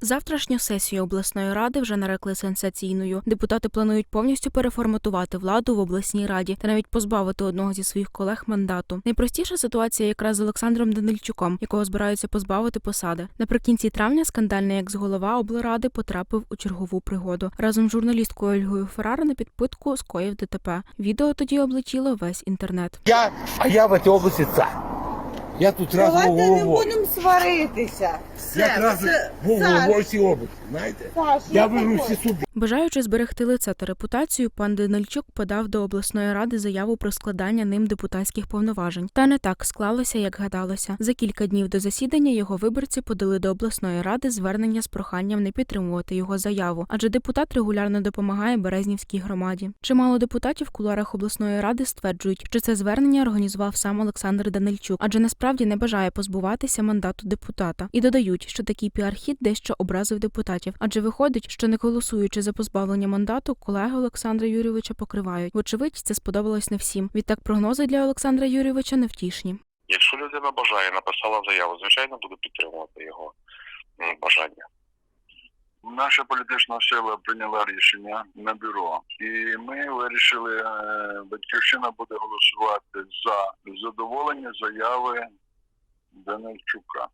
Завтрашню сесію обласної ради вже нарекли сенсаційною. Депутати планують повністю переформатувати владу в обласній раді та навіть позбавити одного зі своїх колег мандату. Найпростіша ситуація якраз з Олександром Данильчуком, якого збираються позбавити посади. Наприкінці травня скандальний екс-голова облради потрапив у чергову пригоду. Разом з журналісткою Ольгою Феррар на підпитку скоїв ДТП. Відео тоді облетіло весь інтернет. Я, а я в этой области царь. Я тут раз Давайте не головой. будемо сваритися. Все, Я раз це- головой всій області, знаєте? Саш, Я я виграв такой. всі суди. Бажаючи зберегти лице та репутацію, пан Данильчук подав до обласної ради заяву про складання ним депутатських повноважень. Та не так склалося, як гадалося. За кілька днів до засідання його виборці подали до обласної ради звернення з проханням не підтримувати його заяву, адже депутат регулярно допомагає Березнівській громаді. Чимало депутатів в кулуарах обласної ради стверджують, що це звернення організував сам Олександр Данильчук, адже насправді не бажає позбуватися мандату депутата. І додають, що такий піар-хід дещо образив депутатів, адже виходить, що не голосуючи за позбавлення мандату, колеги Олександра Юрійовича покривають. Вочевидь, це сподобалось не всім. Відтак прогнози для Олександра Юрійовича невтішні. Якщо людина бажає, написала заяву, звичайно, буду підтримувати його бажання. Наша політична сила прийняла рішення на бюро, і ми вирішили, е, батьківщина буде голосувати за задоволення заяви Данильчука.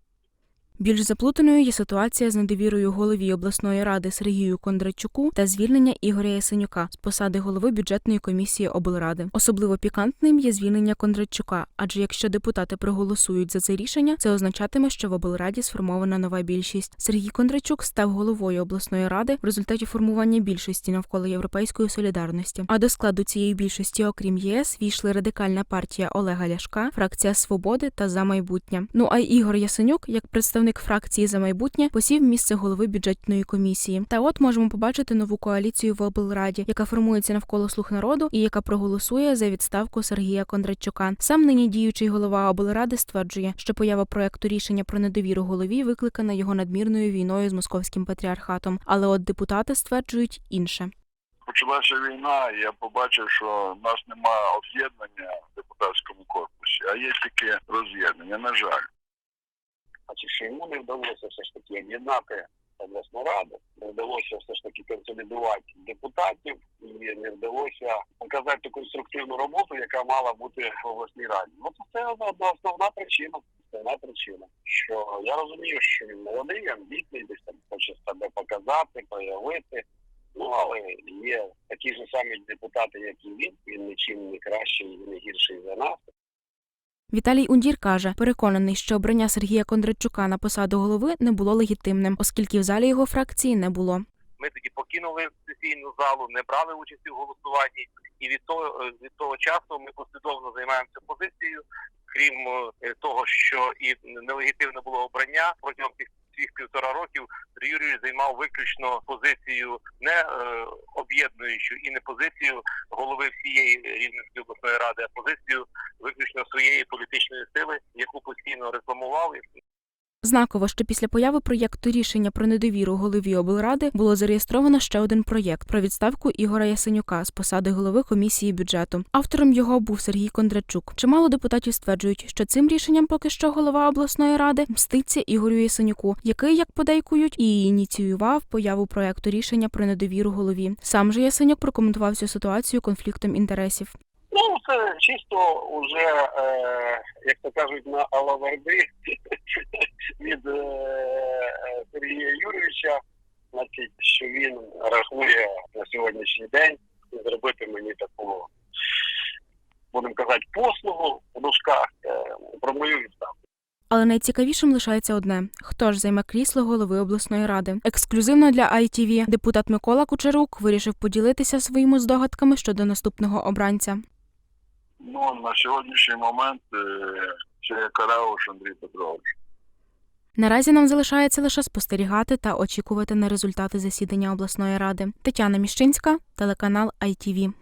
Більш заплутаною є ситуація з недовірою голові обласної ради Сергію Кондратчуку та звільнення Ігоря Ясенюка з посади голови бюджетної комісії облради. Особливо пікантним є звільнення Кондратчука, адже якщо депутати проголосують за це рішення, це означатиме, що в облраді сформована нова більшість. Сергій Кондрачук став головою обласної ради в результаті формування більшості навколо європейської солідарності. А до складу цієї більшості, окрім ЄС, війшли радикальна партія Олега Ляшка, фракція Свободи та за майбутнє. Ну а Ігор Ясенюк, як представник фракції за майбутнє, посів місце голови бюджетної комісії. Та от можемо побачити нову коаліцію в облраді, яка формується навколо слуг народу і яка проголосує за відставку Сергія Кондратчука. Сам нині діючий голова облради стверджує, що поява проекту рішення про недовіру голові викликана його надмірною війною з московським патріархатом. Але от депутати стверджують інше. Почалася війна, і я побачив, що в нас немає об'єднання в депутатському корпусі, а є тільки роз'єднання, на жаль. Значить, що йому не вдалося все ж таки об'єднати обласну раду, не вдалося все ж таки консолідувати депутатів і не вдалося показати конструктивну роботу, яка мала бути в обласній раді. Ну це одна основна причина. Основна причина, що я розумію, що він молодий, амбітний, десь там хоче себе показати, проявити. Ну але є такі ж самі депутати, як і він. Він нічим не кращий і не гірший за нас. Віталій Ундір каже, переконаний, що обрання Сергія Кондратчука на посаду голови не було легітимним, оскільки в залі його фракції не було. ми тоді покинули сесійну залу, не брали участі в голосуванні, і від того від того часу ми послідовно займаємося позицією. Крім е, того, що і нелегітимне було обрання протягом цих цих півтора років Юрій займав виключно позицію не е, об'єднуючу і не позицію голови всієї Рівненської обласної ради, а позицію виключно своєї політичної сили, яку постійно рекламував. Знаково, що після появи проєкту рішення про недовіру голові облради було зареєстровано ще один проєкт про відставку Ігора Ясенюка з посади голови комісії бюджету. Автором його був Сергій Кондрачук. Чимало депутатів стверджують, що цим рішенням поки що голова обласної ради мститься Ігорю Ясенюку, який, як подейкують, і ініціював появу проєкту рішення про недовіру голові. Сам же Ясенюк прокоментував цю ситуацію конфліктом інтересів. Ну, це чисто вже, е, як то кажуть, на алаверди від е, Сергія Юрійовича, значить, що він рахує на сьогоднішній день зробити мені таку, будемо казати, послугу в дужках е, про мою відставку. Але найцікавішим лишається одне: хто ж займе крісло голови обласної ради? Ексклюзивно для ITV депутат Микола Кучерук вирішив поділитися своїми здогадками щодо наступного обранця. Ну, на сьогоднішній момент е, це Карауш Андрій Петрович. Наразі нам залишається лише спостерігати та очікувати на результати засідання обласної ради. Тетяна Міщинська, телеканал ITV.